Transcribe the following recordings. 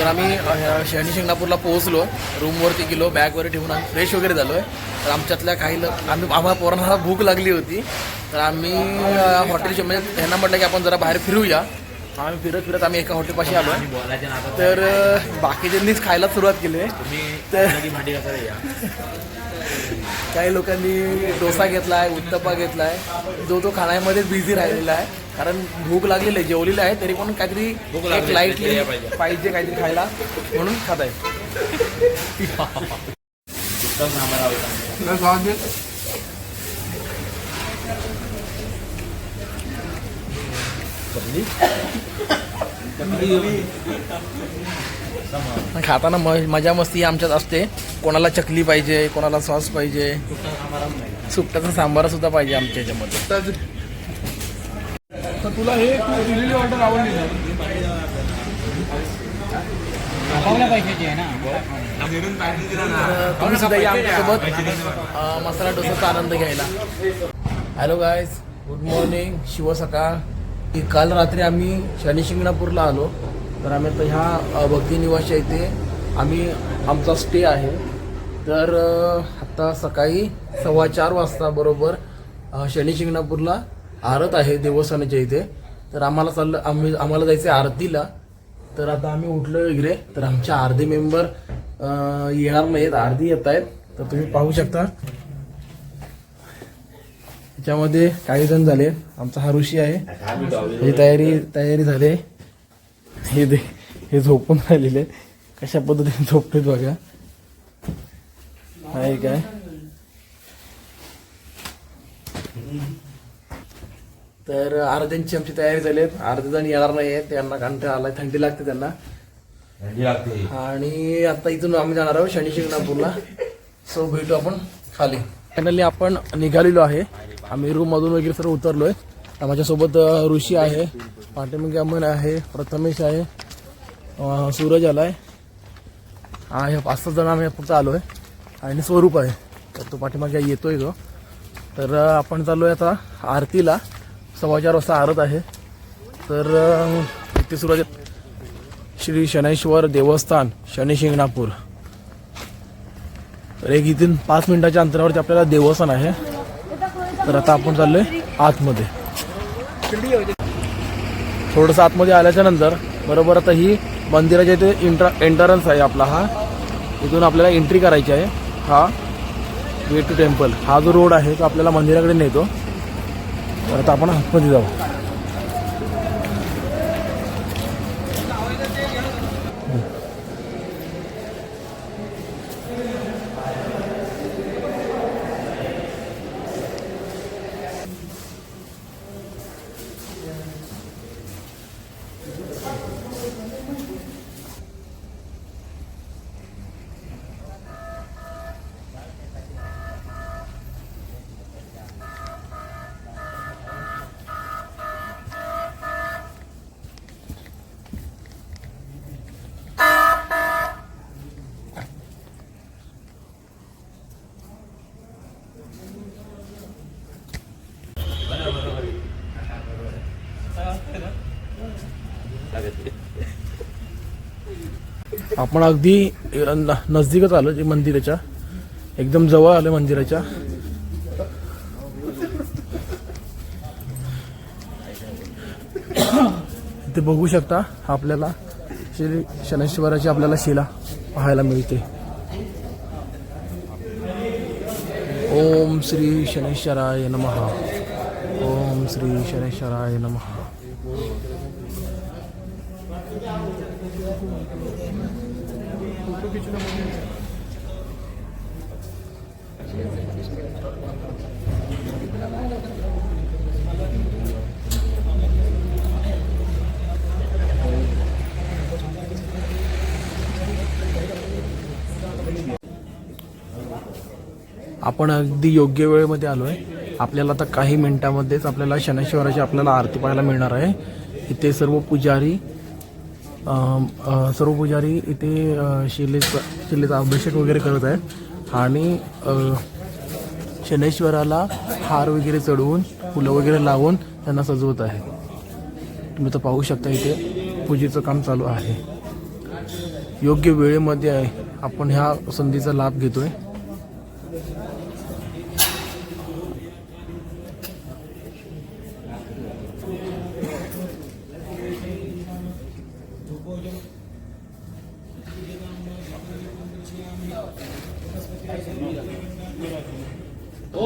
तर आम्ही शनी शिंगणापूरला पोहोचलो. रूमवरती गेलो बॅगवर ठेवून आम्ही फ्रेश वगैरे झालो आहे तर आमच्यातल्या काही लोक आम्ही आम्हाला पोरांना भूक लागली होती. तर आम्ही अ, हॉटेलच्या म्हणजे त्यांना म्हटलं की आपण जरा बाहेर फिरूया. आम्ही फिरत फिरत आम्ही एका हॉटेलपाशी आलो आहे तर बाकीच्यांनीच खायला सुरुवात केली. आहे तर- काही लोकांनी डोसा घेतला आहे उत्तप्पा घेतला आहे जो तो खाण्यामध्येच बिझी राहिलेला आहे. कारण भूक लागलेली आहे जेवलेली आहे तरी पण काहीतरी भूक लाईटली पाहिजे. काहीतरी खायला म्हणून खात आहे खाताना म मजा मस्ती आमच्यात असते. कोणाला चकली पाहिजे कोणाला सॉस पाहिजे. सुकटाचा सांबार सुद्धा पाहिजे आमच्या ह्याच्यामध्ये तर तुला हे तू दिलेली ऑर्डर आवडली तुम्ही सुद्धा या आमच्यासोबत अ, मसाला डोसाचा आनंद घ्यायला. हॅलो गायज गुड मॉर्निंग शिव सकाळ. की काल रात्री आम्ही शनी शिंगणापूरला आलो. तर आम्ही आता ह्या भक्ती निवासच्या इथे आम्ही आमचा स्टे आहे. तर अ, आता सकाळी सव्वा चार वाजता बरोबर अ, शनी शिंगणापूरला आरत आहे देवस्थानाच्या इथे. तर आम्हाला चाललं आम्ही आम्हाला जायचं आहे आरतीला. तर आता आम्ही उठलो वगैरे तर आमच्या अर्धे मेंबर येणार नाहीत. अर्धी येत आहेत. तर तुम्ही पाहू शकता. त्याच्यामध्ये काही जण झाले. आमचा हा ऋषी आहे. ही तयारी तयारी झाली. हे दे हे झोपून राहिलेले. कशा पद्धतीने झोपलेत बघा. आहे काय? तर अर्ध्यांची आमची तयारी झाली आहे. अर्धे जण येणार नाही आहेत त्यांना कंटाळा आलाय. थंडी लागते त्यांना. भांडी लागते. आणि आता इथून आम्ही जाणार आहोत शनी शिंगणापूरला. सो भेटू आपण खाली. फायनली आपण निघालेलो आहे. आम्ही रूम मधून वगैरे सर्व उतरलोय. तर माझ्यासोबत ऋषी आहे. पाठीमागे अमन आहे. प्रथमेश आहे. सूरज आलाय. हा हे पाच सहा जण आम्ही फक्त आलोय. आणि स्वरूप आहे. तर तो पाठीमागे येतोय तो. तर आपण चाललोय आता आरतीला. सव्वा चार वाजता आरत आहे. तर इथे सुरुवात श्री शनैश्वर देवस्थान शनिशिंगणापूर. तर एक इथून पाच मिनिटाच्या अंतरावरती आपल्याला देवस्थान आहे. तर आता आपण चाललोय आतमध्ये. थोडंसं आतमध्ये आल्याच्यानंतर बरोबर आता ही मंदिराच्या इथे इंटर एंट्रन्स आहे आपला हा. इथून आपल्याला एंट्री करायची आहे. हा वे टू टेम्पल हा जो रोड आहे तो आपल्याला मंदिराकडे नेतो. आता आपण आतमध्ये जाऊ. आपण अगदी न- नजदीकच आलो जे मंदिराच्या. एकदम जवळ आलो मंदिराच्या. ते बघू शकता आपल्याला श्री शनेश्वराची आपल्याला शिला पाहायला मिळते. ओम श्री शनेश्वराय नमः। ओम श्री शनेश्वराय नमः आपण अगदी योग्य वेळेमध्ये आलो आहे आपल्याला आता काही मिनिटामध्येच आपल्याला शनेश्वराची आपल्याला आरती पाहायला मिळणार आहे. इथे सर्व पुजारी सर्व पुजारी इथे शिलेचा शिलेचा अभिषेक वगैरे करत आहेत. आणि शनैश्वराला शनेश्वराला हार वगैरे चढवून फुलं वगैरे लावून त्यांना सजवत आहे. तुम्ही तर पाहू शकता इथे पूजेचं काम चालू आहे. योग्य वेळेमध्ये आहे आपण ह्या संधीचा लाभ घेतो आहे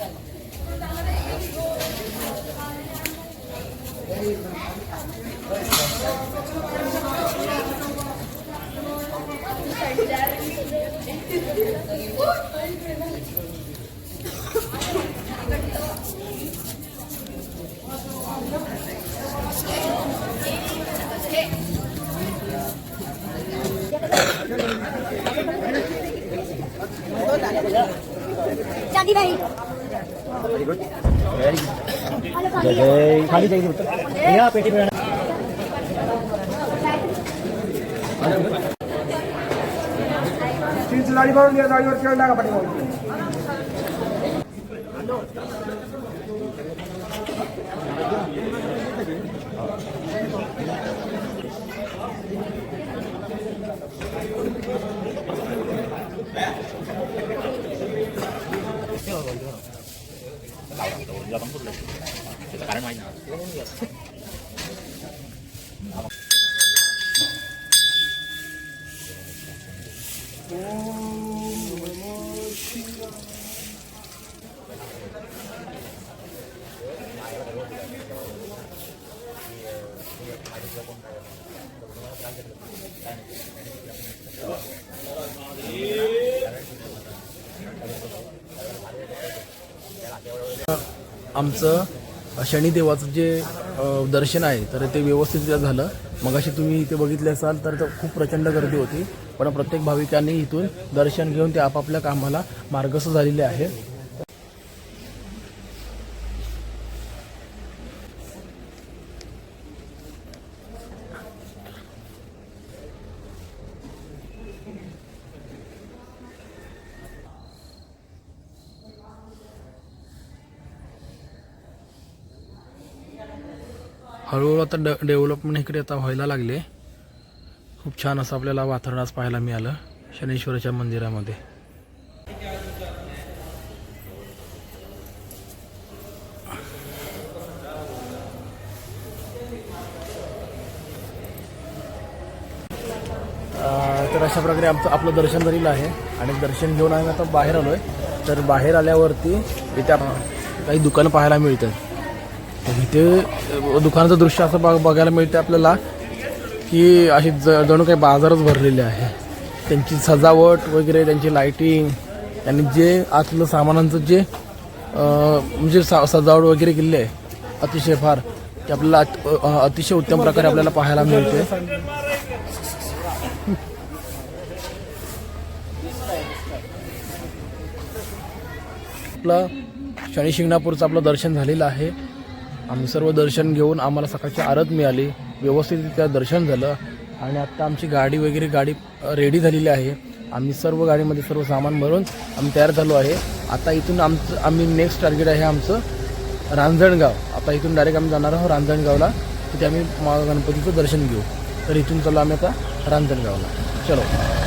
嗯好的 వెరీ గుడ్ వెరీ గుడ్ ఖాళీ చేయి ఇలా పెట్టి స్టీల్స్ దాడి పడడం లేదు దాడి వచ్చి ఉండాక పట్టుకోండి Thank you. खेळ टाका पाठीमागे कारण माहिती नाही. आमचं शनिदेवाचं जे दर्शन आहे तर ते व्यवस्थित झालं. मगाशी तुम्ही इथे बघितले असाल तर खूप प्रचंड गर्दी होती. पण प्रत्येक भाविकांनी इथून दर्शन घेऊन ते आपापल्या कामाला मार्गस्थ झालेले आहे. हळूहळू आता ड डेव्हलपमेंट इकडे आता व्हायला लागले. खूप छान असं आपल्याला वातावरण आज पाहायला मिळालं शनेश्वराच्या मंदिरामध्ये. तर अशा प्रकारे आमचं आपलं दर्शन झालेलं आहे. आणि दर्शन घेऊन आम्ही आता बाहेर आलो आहे तर बाहेर आल्यावरती इथे काही दुकानं पाहायला मिळतात. इथे दुकानाचं दृश्य असं बघ बघायला मिळते आपल्याला की अशी ज जणू काही बाजारच भरलेले आहे. त्यांची सजावट वगैरे त्यांची लाईटिंग त्यांनी जे आतलं सामानांचं जे म्हणजे सा सजावट वगैरे केलेली आहे अतिशय फार ते आपल्याला अतिशय उत्तम प्रकारे आपल्याला पाहायला मिळते आपलं शनी शिंगणापूरचं आपलं दर्शन झालेलं आहे. आम्ही सर्व दर्शन घेऊन आम्हाला सकाळची आरत मिळाली. व्यवस्थितरित्या दर्शन झालं आणि आत्ता आमची गाडी वगैरे गाडी रेडी झालेली आहे. आम्ही सर्व गाडीमध्ये सर्व सामान भरून आम्ही तयार झालो आहे. आता इथून आमचं आम्ही नेक्स्ट टार्गेट आहे आमचं रांजणगाव. आता इथून डायरेक्ट आम्ही जाणार आहोत रांजणगावला. तिथे आम्ही मा- गणपतीचं दर्शन घेऊ. तर इथून चला आम्ही आता रांजणगावला. चलो.